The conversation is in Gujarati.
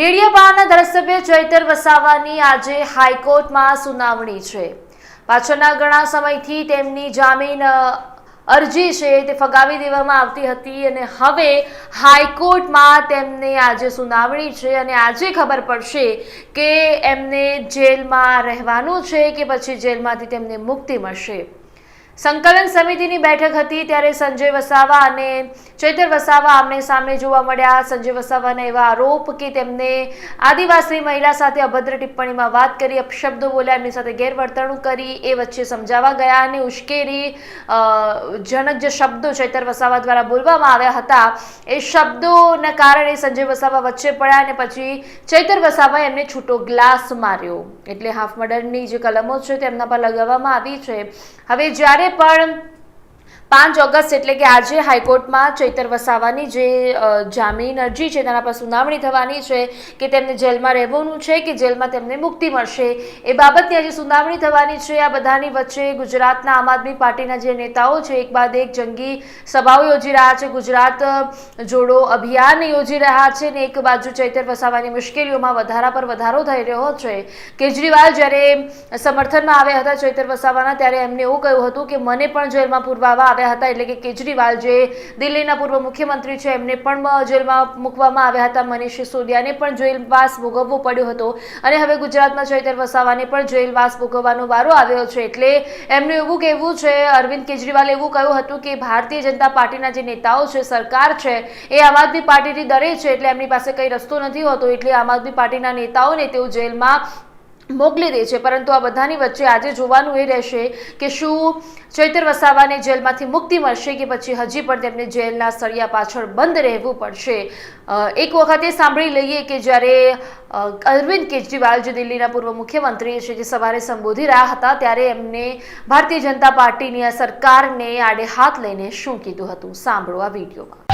ડેડિયાપાડાના ધારાસભ્ય ચૈતર વસાવાની આજે હાઈકોર્ટમાં સુનાવણી છે. પાછળના ઘણા સમયથી તેમની જામીન અરજી છે તે ફગાવી દેવામાં આવતી હતી અને હવે હાઈકોર્ટમાં તેમને આજે સુનાવણી છે અને આજે ખબર પડશે કે એમને જેલમાં રહેવાનું છે કે પછી જેલમાંથી તેમને મુક્તિ મળશે. સંકલન સમિતિની બેઠક હતી ત્યારે સંજય વસાવા અને ચૈતર વસાવા આમને સામે જોવા મળ્યા. સંજય વસાવાના એવા આરોપ કે તેમને આદિવાસી મહિલા સાથે અભદ્ર ટિપ્પણીમાં વાત કરી, અપશબ્દો બોલ્યા, એમની સાથે ગેરવર્તણૂક કરી એ વચ્ચે સમજાવવા ગયા અને ઉશ્કેરી જનક જે શબ્દો ચૈતર વસાવા દ્વારા બોલવામાં આવ્યા હતા, એ શબ્દોના કારણે સંજય વસાવા વચ્ચે પડ્યા અને પછી ચૈતર વસાવાએ એમને છૂટો ગ્લાસ માર્યો. એટલે હાફ મર્ડરની જે કલમો છે તેમના પર લગાવવામાં આવી છે. હવે જ્યારે પણ પાંચ ઓગસ્ટ એટલે કે આજે હાઈકોર્ટમાં ચૈતર વસાવાની જે જામીન અરજી છે, તેના પર સુનાવણી થવાની છે કે તેમને જેલમાં રહેવાનું છે કે જેલમાં તેમને મુક્તિ મળશે, એ બાબતની આજે સુનાવણી થવાની છે. આ બધાની વચ્ચે ગુજરાતના આમ આદમી પાર્ટીના જે નેતાઓ છે, એક બાદ એક જંગી સભાઓ યોજી રહ્યા છે. ગુજરાત જોડો અભિયાન યોજી રહ્યા છે ને એક બાજુ ચૈતર વસાવાની મુશ્કેલીઓમાં વધારા પર વધારો થઈ રહ્યો છે. કેજરીવાલ જ્યારે સમર્થનમાં આવ્યા હતા ચૈતર વસાવાના, ત્યારે એમને એવું કહ્યું હતું કે, મને પણ જેલમાં પૂરવામાં આવ્યા હતા એટલે કે કેજરીવાલ જે દિલ્હીના પૂર્વ મુખ્યમંત્રી છે, એમને પણ જેલમાં મૂકવામાં આવ્યા હતા મનીષ સિસોદિયાને પણ જેલવાસ ભોગવવો પડ્યો હતો. અને હવે ગુજરાતમાં ચૈતર વસાવાને પણ જેલવાસ ભોગવવાનો વારો આવ્યો છે. એટલે એમનું એવું કહેવું છે, અરવિંદ કેજરીવાલે એવું કહ્યું હતું કે ભારતીય જનતા પાર્ટીના જે નેતાઓ છે, સરકાર છે, એ આમ આદમી પાર્ટીથી દરે છે, એટલે એમની પાસે કંઈ રસ્તો નથી હોતો. એટલે આમ આદમી પાર્ટીના નેતાઓને તેઓ જેલમાં મોકલી દે છે, પરંતુ આ બધાની વચ્ચે આજે જોવાનું એ રહેશે કે શું ચૈતર વસાવાને જેલમાંથી મુક્તિ મળશે કે પછી હજી પણ તેમને જેલના સળિયા પાછળ બંધ રહેવું પડશે. એક વખતે સાંભળી લઈએ કે જ્યારે અરવિંદ કેજરીવાલ, જે દિલ્હીના પૂર્વ મુખ્યમંત્રી છે, જે સવારે સંબોધી રહ્યા હતા, ત્યારે એમને ભારતીય જનતા પાર્ટીની આ સરકારને આડે હાથ લઈને શું કીધું હતું? સાંભળો આ વિડીયોમાં.